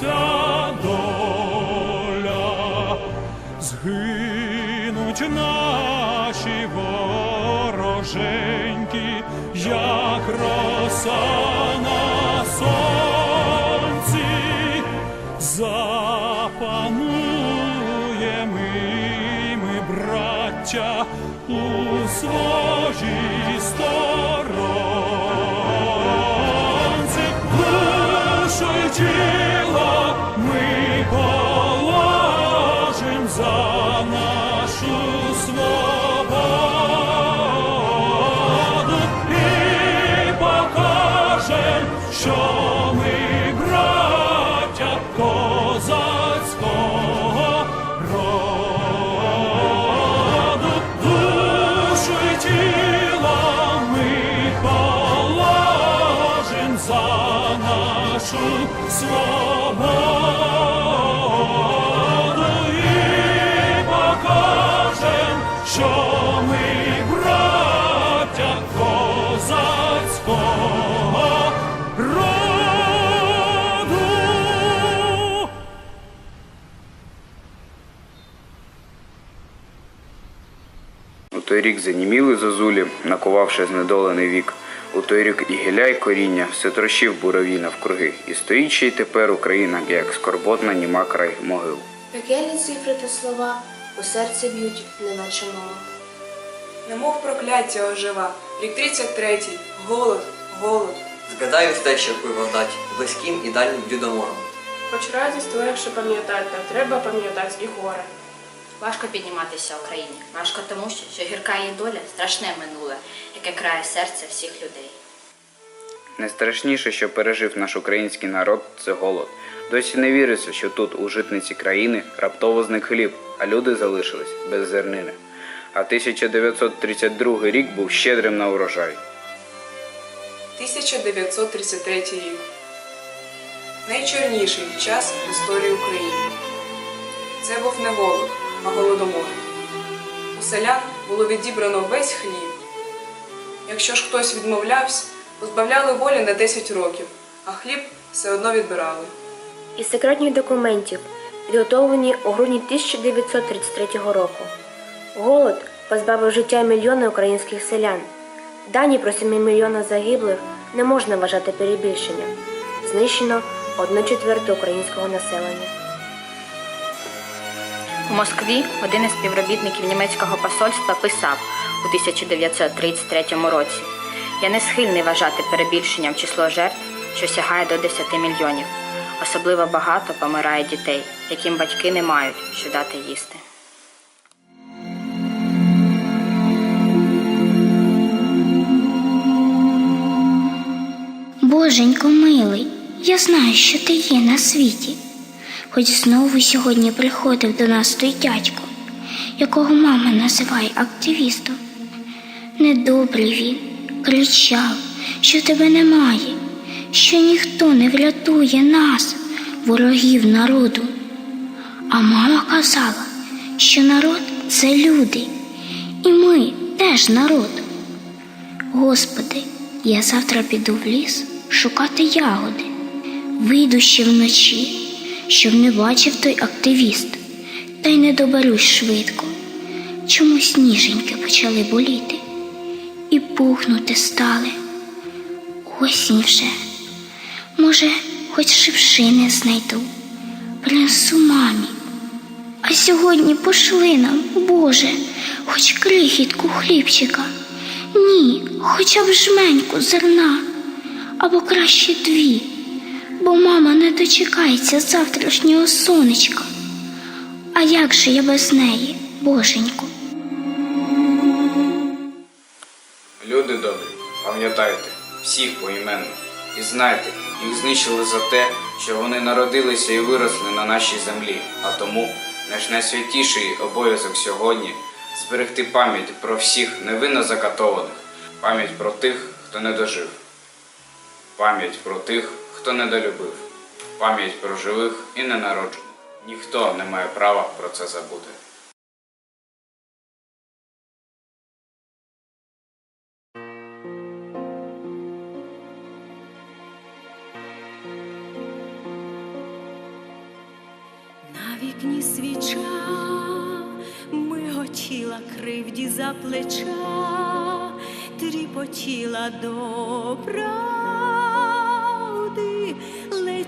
усміхнеться доля, згинуть наші вороженьки, як роса на сонці, запануємо і ми, браття, у своїй нашу свободу і що ми браття козацького той рік заніміли зозулі, накувавши знедолений вік. У той рік і гілля, й коріння все трощив бурові навкруги. І стоїть ще й тепер Україна, як скорботна німа край могил. Пекельні цифри та слова у серце б'ють, неначе мова. Немов прокляття ожива. Рік 33-й. Голод, голод. Згадаю те, що пиво дать близьким і дальнім людомором. Хоч радість легше пам'ятати, та треба пам'ятати і горе. Важко підніматися Україні. Важко тому, що, що гірка її доля страшне минуле, яке крає серце всіх людей. Найстрашніше, що пережив наш український народ, це голод. Досі не віриться, що тут, у житниці країни, раптово зник хліб, а люди залишились без зернини. А 1932 рік був щедрим на урожай. 1933 рік. Найчорніший час в історії України. Це був не голод, а голодомор. У селян було відібрано весь хліб. Якщо ж хтось відмовлявся, позбавляли волі на 10 років, а хліб все одно відбирали. Із секретних документів, підготовлені у грудні 1933 року. Голод позбавив життя мільйони українських селян. Дані про 7 мільйона загиблих не можна вважати перебільшенням. Знищено 1 четверту українського населення. У Москві один із співробітників німецького посольства писав у 1933 році: Я не схильний вважати перебільшенням число жертв, що сягає до 10 мільйонів. Особливо багато помирає дітей, яким батьки не мають що дати їсти. Боженько милий, я знаю, що ти є на світі. Хоч знову сьогодні приходив до нас той дядько, якого мама називає активістом. Недобрий він кричав, що тебе немає, що ніхто не врятує нас, ворогів народу. А мама казала, що народ це люди, і ми теж народ. Господи, я завтра піду в ліс шукати ягоди. Вийду ще вночі, щоб не бачив той активіст, та й не доберусь швидко. Чомусь ніженьки почали боліти і пухнути стали. Осінь вже. Може, хоч шипшини знайду, принесу мамі. А сьогодні пошли нам, Боже, хоч крихітку хлібчика. Ні, хоча б жменьку зерна, або краще дві, бо мама не дочекається завтрашнього сонечка. А як же я без неї, боженьку? Люди добрі, пам'ятайте, всіх поіменно. І знайте, їх знищили за те, що вони народилися і виросли на нашій землі. А тому наш найсвятіший обов'язок сьогодні зберегти пам'ять про всіх невинно закатованих, пам'ять про тих, хто не дожив, пам'ять про тих, хто недолюбив, пам'ять про живих і ненароджених. Ніхто не має права про це забути. На вікні свіча миготіла кривді за плеча, тріпотіла добра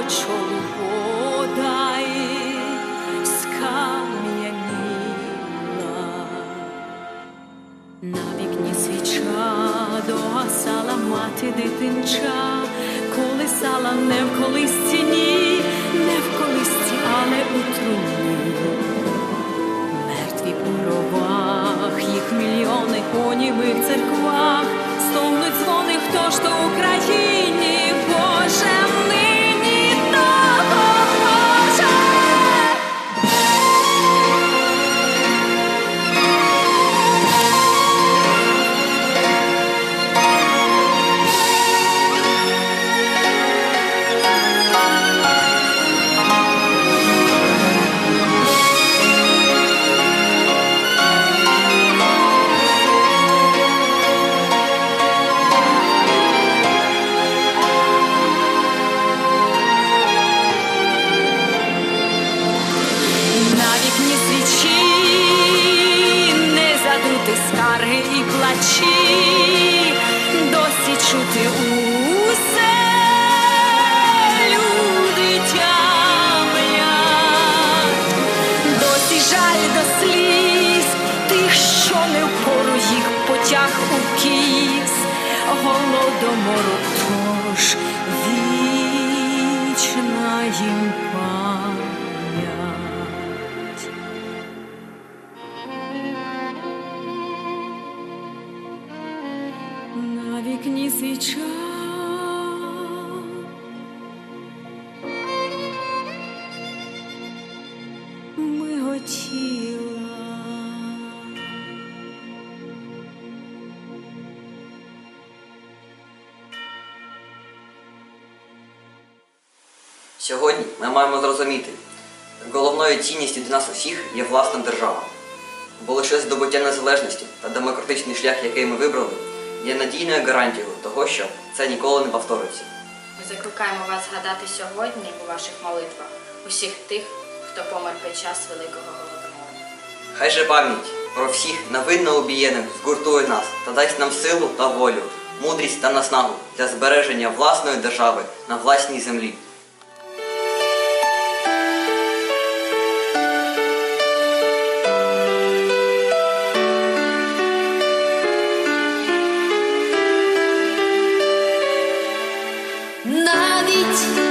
криваво чолу скам'яніла. На вікні свіча догасала мати дитинча, колисала не в колисці, ні, не в колисці, але у труні. Мертві у гробах, їх мільйони у німих церквах, вікні свіча. Миготіла. Сьогодні ми маємо зрозуміти, головною цінністю для нас усіх є власна держава. Бо лише здобуття незалежності та демократичний шлях, який ми вибрали, є надійною гарантією того, що це ніколи не повториться. Ми закликаємо вас згадати сьогодні у ваших молитвах усіх тих, хто помер під час Великого Голодомору. Хай же пам'ять про всіх навинно убієних згуртує нас та дасть нам силу та волю, мудрість та наснагу для збереження власної держави на власній землі. lights.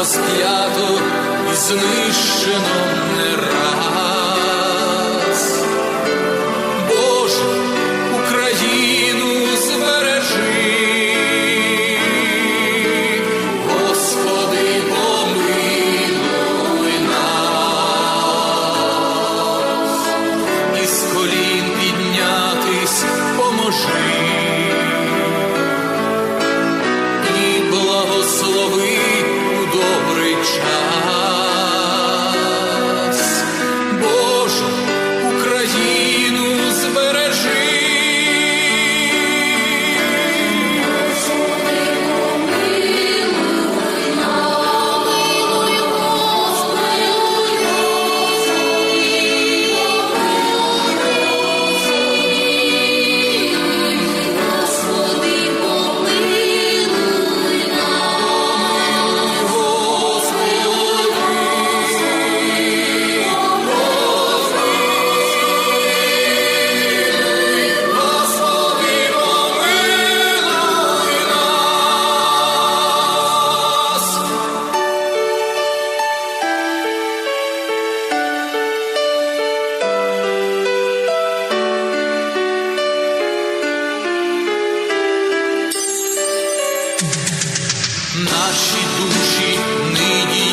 Розп'ято і знищено не наші душі нині